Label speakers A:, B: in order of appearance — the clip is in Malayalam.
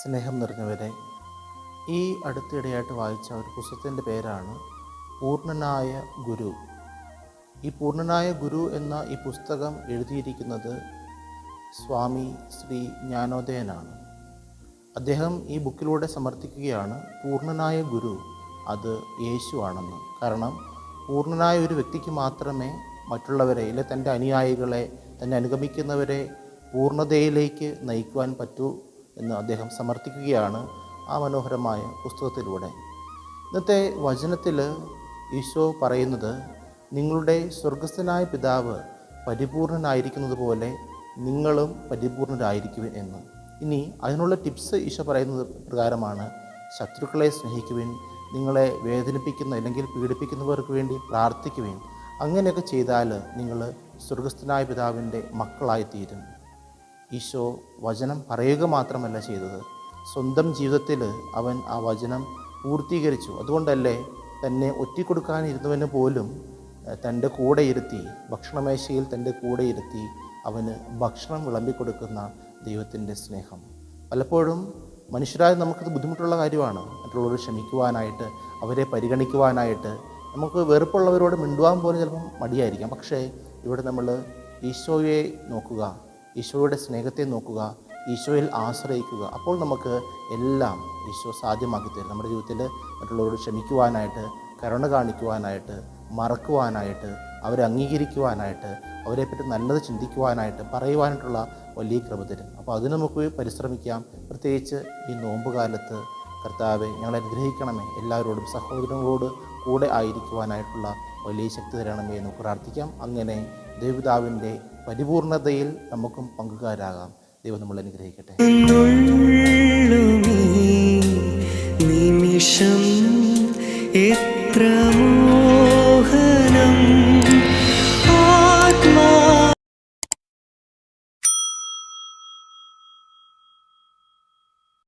A: സ്നേഹം നിറഞ്ഞവരെ ഈ അടുത്തിടെയായിട്ട് വായിച്ച ഒരു പുസ്തകത്തിന്റെ പേരാണ് പൂർണനായ ഗുരു. ഈ പൂർണനായ ഗുരു എന്ന ഈ പുസ്തകം എഴുതിയിരിക്കുന്നത് സ്വാമി ശ്രീ ജ്ഞാനോദയനാണ്. അദ്ദേഹം ഈ ബുക്കിലൂടെ സമർത്ഥിക്കുകയാണ് പൂർണനായ ഗുരു അത് യേശുവാണെന്ന്. കാരണം പൂർണനായ ഒരു വ്യക്തിക്ക് മാത്രമേ മറ്റുള്ളവരെ ഇല്ലെ തന്റെ അനുയായികളെ തന്നെ അനുഗമിക്കുന്നവരെ പൂർണതയിലേക്ക് നയിക്കുവാൻ പറ്റൂ എന്ന് അദ്ദേഹം സമർത്ഥിക്കുകയാണ് ആ മനോഹരമായ പുസ്തകത്തിലൂടെ. ഇന്നത്തെ വചനത്തിൽ ഈശോ പറയുന്നത് നിങ്ങളുടെ സ്വർഗസ്ഥനായ പിതാവ് പരിപൂർണനായിരിക്കുന്നത് പോലെ നിങ്ങളും പരിപൂർണരായിരിക്കുവിൻ എന്ന്. ഇനി അതിനുള്ള ടിപ്സ് ഈശോ പറയുന്നത് പ്രകാരമാണ് ശത്രുക്കളെ സ്നേഹിക്കുവിൻ നിങ്ങളെ വേദനിപ്പിക്കുന്ന അല്ലെങ്കിൽ പീഡിപ്പിക്കുന്നവർക്ക് വേണ്ടി പ്രാർത്ഥിക്കുവിൻ. അങ്ങനെയൊക്കെ ചെയ്താൽ നിങ്ങൾ സ്വർഗസ്ഥനായ പിതാവിന്റെ മക്കളായിത്തീരും. ഈശോ വചനം പറയുക മാത്രമല്ല ചെയ്തത്. സ്വന്തം ജീവിതത്തിൽ അവൻ ആ വചനം പൂർത്തീകരിച്ചു. അതുകൊണ്ടല്ലേ തന്നെ ഒറ്റിക്കൊടുക്കാനിരുന്നവന് പോലും തന്റെ കൂടെ ഇരുത്തി ഭക്ഷണമേശയിൽ തന്റെ കൂടെ ഇരുത്തി അവന് ഭക്ഷണം വിളമ്പിക്കൊടുക്കുന്ന ദൈവത്തിന്റെ സ്നേഹം. പലപ്പോഴും മനുഷ്യരായ നമുക്കത് ബുദ്ധിമുട്ടുള്ള കാര്യമാണ്. മറ്റുള്ളവരെ ക്ഷമിക്കുവാനായിട്ട് അവരെ പരിഗണിക്കുവാനായിട്ട് നമുക്ക് വെറുപ്പുള്ളവരോട് മിണ്ടുവാൻ പോലും ചിലപ്പം മടിയായിരിക്കാം. പക്ഷേ ഇവിടെ നമ്മൾ ഈശോയെ നോക്കുക. ഈശോയുടെ സ്നേഹത്തെ നോക്കുക ഈശോയിൽ ആശ്രയിക്കുക. അപ്പോൾ നമുക്ക് എല്ലാം ഈശോ സാധ്യമാക്കി തരും. നമ്മുടെ ജീവിതത്തിൽ മറ്റുള്ളവരോട് ക്ഷമിക്കുവാനായിട്ട് കരുണ കാണിക്കുവാനായിട്ട് മറക്കുവാനായിട്ട് അവരെ അംഗീകരിക്കുവാനായിട്ട് അവരെപ്പറ്റി നല്ലത് ചിന്തിക്കുവാനായിട്ട് പറയുവാനായിട്ടുള്ള വലിയ കൃപ തരും. അപ്പോൾ അതിന് നമുക്ക് പരിശ്രമിക്കാം. പ്രത്യേകിച്ച് ഈ നോമ്പ് കാലത്ത് കർത്താവെ ഞങ്ങളെ അനുഗ്രഹിക്കണമേ. എല്ലാവരോടും സഹോദരങ്ങളോട് കൂടെ ആയിരിക്കുവാനായിട്ടുള്ള വലിയ ശക്തി തരണമേ എന്ന് പ്രാർത്ഥിക്കാം. അങ്ങനെ ദേവതാവിന്റെ പരിപൂർണതയിൽ നമുക്കും പങ്കുകാരാകാം. ദൈവം നമ്മൾ അനുഗ്രഹിക്കട്ടെ.
B: നിമിഷം എത്ര